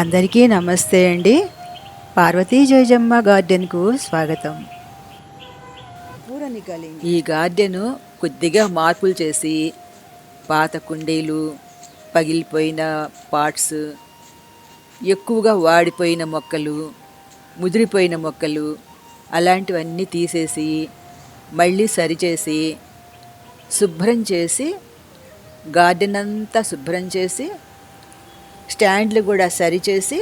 అందరికీ నమస్తే అండి. పార్వతీ జయజమ్మ గార్డెన్కు స్వాగతం. ఈ గార్డెను కొద్దిగా మార్పులు చేసి పాత కుండీలు పగిలిపోయిన పాట్స్ ఎక్కువగా వాడిపోయిన మొక్కలు ముదిరిపోయిన మొక్కలు అలాంటివన్నీ తీసేసి మళ్ళీ సరిచేసి శుభ్రం చేసి గార్డెన్ అంతా శుభ్రం చేసి స్టాండ్లు కూడా సరిచేసి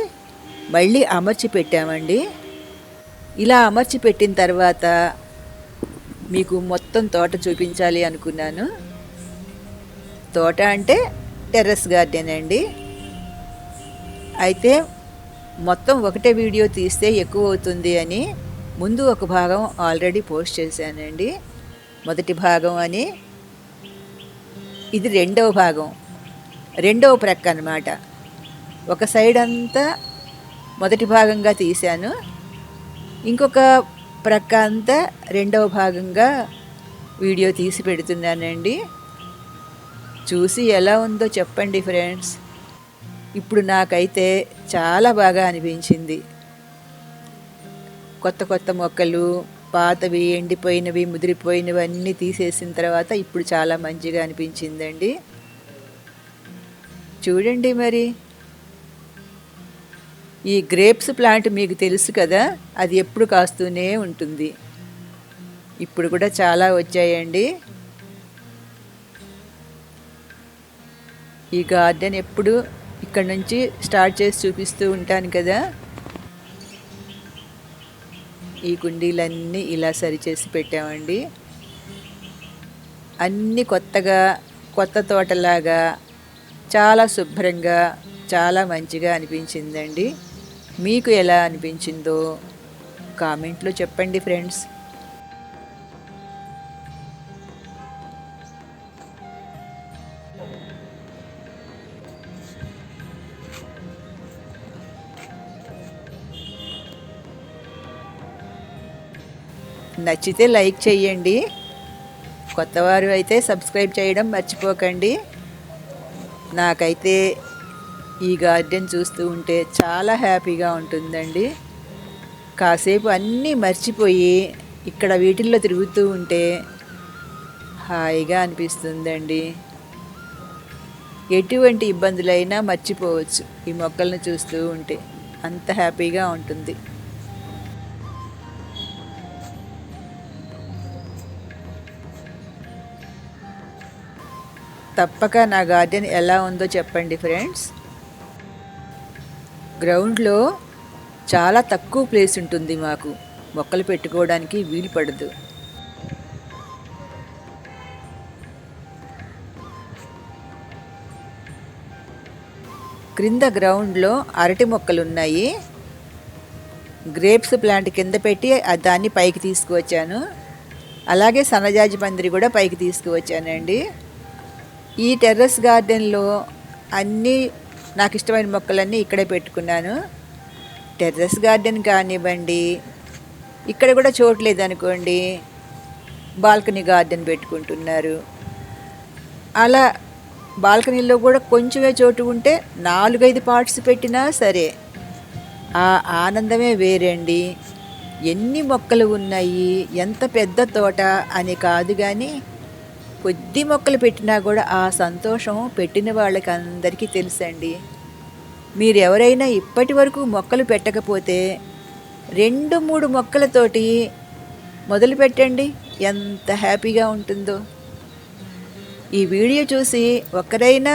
మళ్ళీ అమర్చి పెట్టామండి ఇలా అమర్చి పెట్టిన తర్వాత మీకు మొత్తం తోట చూపించాలి అనుకున్నాను. తోట అంటే టెర్రస్ గార్డెన్ అండి. అయితే మొత్తం ఒకటే వీడియో తీస్తే ఎక్కువ అవుతుంది అని ముందు ఒక భాగం ఆల్రెడీ పోస్ట్ చేశానండి. మొదటి భాగం అని ఇది రెండవ భాగం. రెండవ ప్రక్క అనమాట ఒక సైడ్ అంతా మొదటి భాగంగా తీశాను. ఇంకొక ప్రక్క అంతా రెండవ భాగంగా వీడియో తీసి పెడుతున్నానండి. చూసి ఎలా ఉందో చెప్పండి ఫ్రెండ్స్. ఇప్పుడు నాకైతే చాలా బాగా అనిపించింది. కొత్త కొత్త మొక్కలు పాతవి ఎండిపోయినవి ముదిరిపోయినవి అన్నీ తీసేసిన తర్వాత ఇప్పుడు చాలా మంచిగా అనిపించిందండి. చూడండి మరి. ఈ గ్రేప్స్ ప్లాంట్ మీకు తెలుసు కదా అది ఎప్పుడు కాస్తూనే ఉంటుంది. ఇప్పుడు కూడా చాలా వచ్చాయండి. ఈ గార్డెన్ ఎప్పుడు ఇక్కడ నుంచి స్టార్ట్ చేసి చూపిస్తూ ఉంటాను కదా. ఈ కుండీలన్నీ ఇలా సరిచేసి పెట్టామండి. అన్నీ కొత్తగా కొత్త తోటలాగా చాలా శుభ్రంగా చాలా మంచిగా అనిపించిందండి. మీకు ఎలా అనిపించిందో కామెంట్లో చెప్పండి ఫ్రెండ్స్. నచ్చితే లైక్ చేయండి కొత్తవారు అయితే సబ్స్క్రైబ్ చేయడం మర్చిపోకండి. నాకైతే ఈ గార్డెన్ చూస్తూ ఉంటే చాలా హ్యాపీగా ఉంటుందండి. కాసేపు అన్నీ మర్చిపోయి ఇక్కడ వీటిల్లో తిరుగుతూ ఉంటే హాయిగా అనిపిస్తుందండి. ఎటువంటి ఇబ్బందులైనా మర్చిపోవచ్చు ఈ మొక్కలను చూస్తూ ఉంటే. అంత హ్యాపీగా ఉంటుంది. తప్పక నా గార్డెన్ ఎలా ఉందో చెప్పండి ఫ్రెండ్స్. గ్రౌండ్లో చాలా తక్కువ ప్లేస్ ఉంటుంది మాకు. మొక్కలు పెట్టుకోవడానికి వీలు పడదు. క్రింద గ్రౌండ్లో అరటి మొక్కలు ఉన్నాయి గ్రేప్స్ ప్లాంట్ కింద పెట్టి దాన్ని పైకి తీసుకువచ్చాను. అలాగే సన్నజాజి పందిరి కూడా పైకి తీసుకువచ్చానండి. ఈ టెర్రస్ గార్డెన్లో అన్నీ నాకు ఇష్టమైన మొక్కలన్నీ ఇక్కడే పెట్టుకున్నాను. టెర్రస్ గార్డెన్ కానివ్వండి ఇక్కడ కూడా చోటు లేదనుకోండి బాల్కనీ గార్డెన్ పెట్టుకుంటున్నారు. అలా బాల్కనీలో కూడా కొంచెమే చోటు ఉంటే నాలుగైదు పార్ట్స్ పెట్టినా సరే ఆ ఆనందమే వేరండి. ఎన్ని మొక్కలు ఉన్నాయి ఎంత పెద్ద తోట అని కాదు కానీ కొద్ది మొక్కలు పెట్టినా కూడా ఆ సంతోషం పెట్టిన వాళ్ళకి అందరికీ తెలుసండి. మీరు ఎవరైనా ఇప్పటి వరకు మొక్కలు పెట్టకపోతే రెండు మూడు మొక్కలతోటి మొదలు పెట్టండి ఎంత హ్యాపీగా ఉంటుందో. ఈ వీడియో చూసి ఒక్కరైనా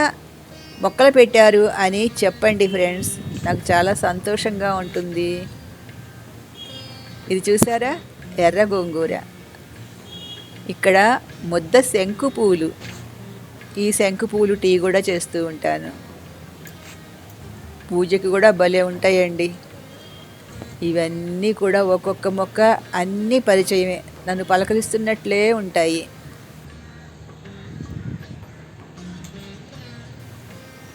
మొక్కలు పెట్టారు అని చెప్పండి ఫ్రెండ్స్. నాకు చాలా సంతోషంగా ఉంటుంది. ఇది చూసారా? ఎర్ర గోంగూర. ఇక్కడ ముద్ద శంకు పూలు. ఈ శంకు పూలు టీ కూడా చేస్తూ ఉంటాను. పూజకి కూడా భలే ఉంటాయండి. ఇవన్నీ కూడా ఒక్కొక్క మొక్క అన్నీ పరిచయమే. నన్ను పలకరిస్తున్నట్లే ఉంటాయి.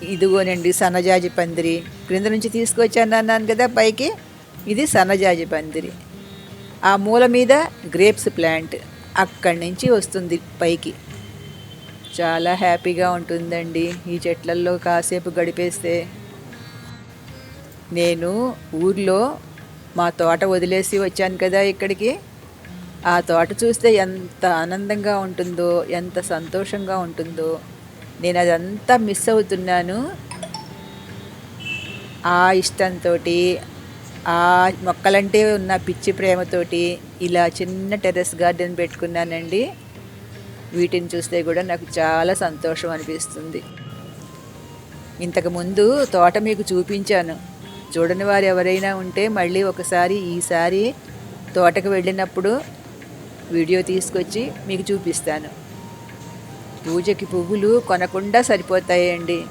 ఇదిగోనండి సన్నజాజి పందిరి. క్రింద నుంచి తీసుకొచ్చాను అన్నాను కదా పైకి. ఇది సన్నజాజి పందిరి. ఆ మూల మీద గ్రేప్స్ ప్లాంట్. అక్కడి నుంచి వస్తుంది పైకి. చాలా హ్యాపీగా ఉంటుందండి ఈ చెట్లల్లో కాసేపు గడిపేస్తే. నేను ఊర్లో మా తోట వదిలేసి వచ్చాను కదా ఇక్కడికి. ఆ తోట చూస్తే ఎంత ఆనందంగా ఉంటుందో ఎంత సంతోషంగా ఉంటుందో. నేను అదంతా మిస్ అవుతున్నాను. ఆ ఇష్టంతో ఆ మొక్కలంటే ఉన్న పిచ్చి ప్రేమతోటి ఇలా చిన్న టెర్రస్ గార్డెన్ పెట్టుకున్నానండి. వీటిని చూస్తే కూడా నాకు చాలా సంతోషం అనిపిస్తుంది. ఇంతకుముందు తోట మీకు చూపించాను. చూడని వారు ఎవరైనా ఉంటే మళ్ళీ ఒకసారి ఈసారి తోటకు వెళ్ళినప్పుడు వీడియో తీసుకొచ్చి మీకు చూపిస్తాను. పూజకి పువ్వులు కొనకుండా సరిపోతాయండి.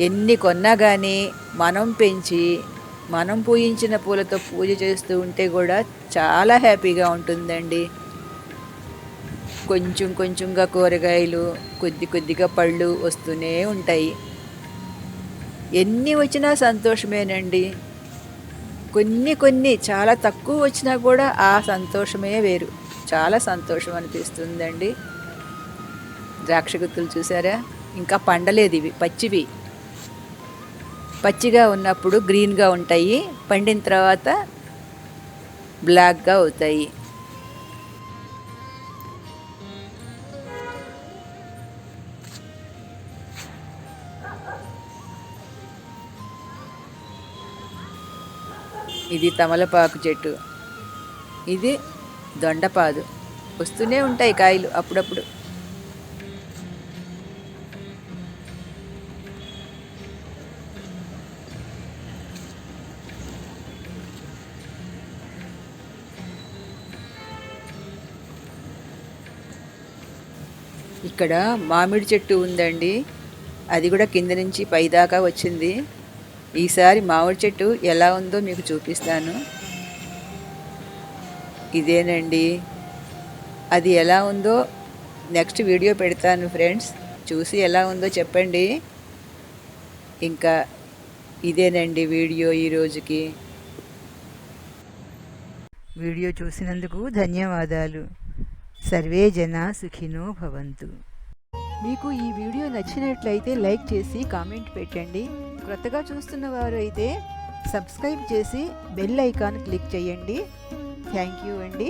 ఎన్ని కొన్నా కానీ మనం పెంచి మనం పూజించిన పూలతో పూజ చేస్తూ ఉంటే కూడా చాలా హ్యాపీగా ఉంటుందండి. కొంచెం కొంచెంగా కూరగాయలు కొద్ది కొద్దిగా పళ్ళు వస్తూనే ఉంటాయి. ఎన్ని వచ్చినా సంతోషమేనండి. కొన్ని కొన్ని చాలా తక్కువ వచ్చినా కూడా ఆ సంతోషమే వేరు. చాలా సంతోషం అనిపిస్తుందండి. ద్రాక్ష గుత్తులు చూసారా? ఇంకా పండలేదు ఇవి పచ్చివి. పచ్చిగా ఉన్నప్పుడు గ్రీన్గా ఉంటాయి పండిన తర్వాత బ్లాక్గా అవుతాయి. ఇది తమలపాకు చెట్టు. ఇది దొండపాదు. వస్తూనే ఉంటాయి కాయలు అప్పుడప్పుడు. ఇక్కడ మామిడి చెట్టు ఉందండి. అది కూడా కింద నుంచి పైదాకా వచ్చింది. ఈసారి మామిడి చెట్టు ఎలా ఉందో మీకు చూపిస్తాను. ఇదేనండి. అది ఎలా ఉందో నెక్స్ట్ వీడియో పెడతాను ఫ్రెండ్స్. చూసి ఎలా ఉందో చెప్పండి. ఇంకా ఇదేనండి వీడియో ఈ రోజుకి. వీడియో చూసినందుకు ధన్యవాదాలు. సర్వే జన సుఖినో భవంతు. మీకు ఈ వీడియో నచ్చినట్లయితే లైక్ చేసి కామెంట్ పెట్టండి. క్రొత్తగా చూస్తున్న వారు అయితే సబ్స్క్రైబ్ చేసి బెల్ ఐకాన్ క్లిక్ చేయండి. థ్యాంక్ యూ అండి.